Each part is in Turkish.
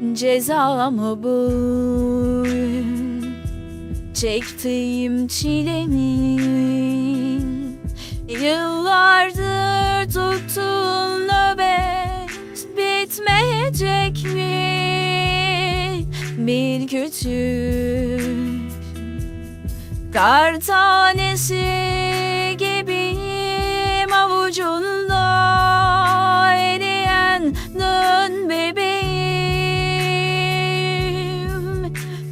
Ceza mı bu Çektiğim çilemin Yıllardır tuttuğum nöbet Bitmeyecek mi? Bir küçük Kar tanesi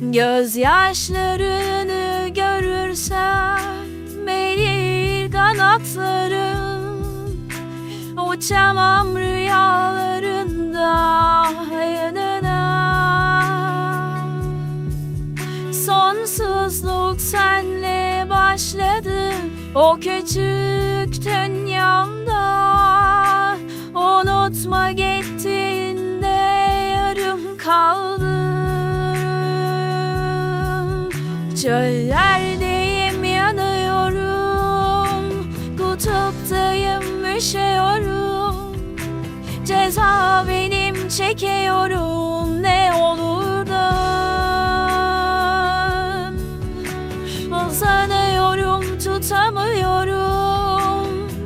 Gözyaşlarını görürsem belir kanatlarım. Uçamam rüyalarında yanına. Sonsuzluk senle başladı o küçük dünyamda. Unutma gittiğinde Çöllerdeyim yanıyorum. Kutuptayım üşüyorum. Ceza benim çekiyorum. Ne olur da. Uzanıyorum tutamıyorum.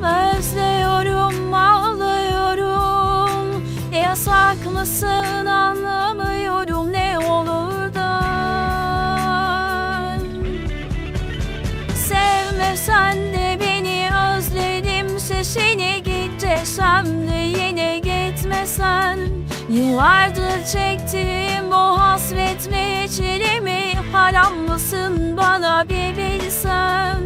Özlüyorum ağlıyorum. Yasak mısın anlamıyorum Yıllardır çektiğim bu hasret mi çilemi Haram mısın bana bir bilsen?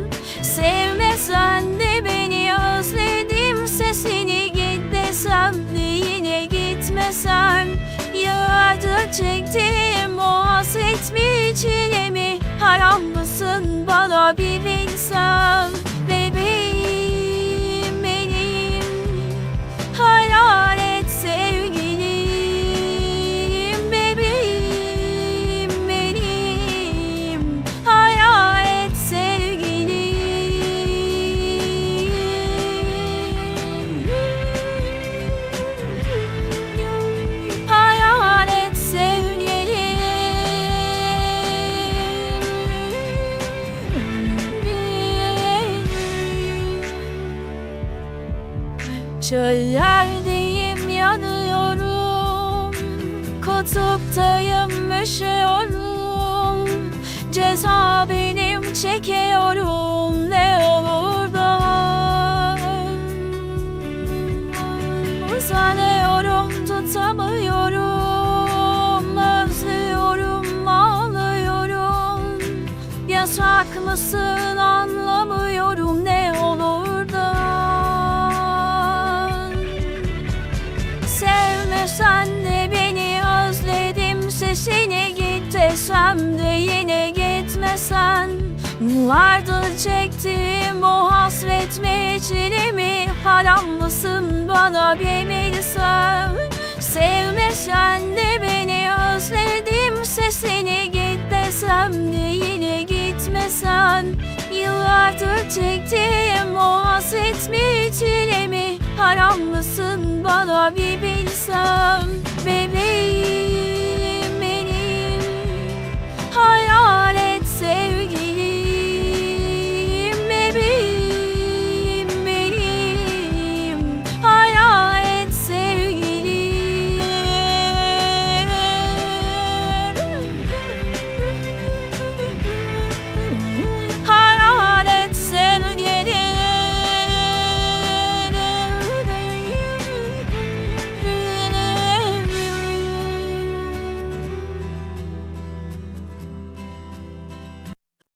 Sevmesen de beni özledim. Sesini git desem de yine gitmesen Yıllardır çektiğim o hasret mi çilemi Haram mısın bana bir bilsem Çöllerdeyim yanıyorum. Kutuptayım üşüyorum. Ceza benim çekiyorum. Ne olur da Uzanıyorum tutamıyorum. Özlüyorum ağlıyorum. Yasak mısın anlamıyorum Yıllardır çektiğim o hasret mi çilemi Haram mısın bana bir bilsem Sevmesen de beni özledim sesini git desem de yine gitmesen. Yıllardır çektiğim o hasret mi çilemi Haram mısın bana bir bilsem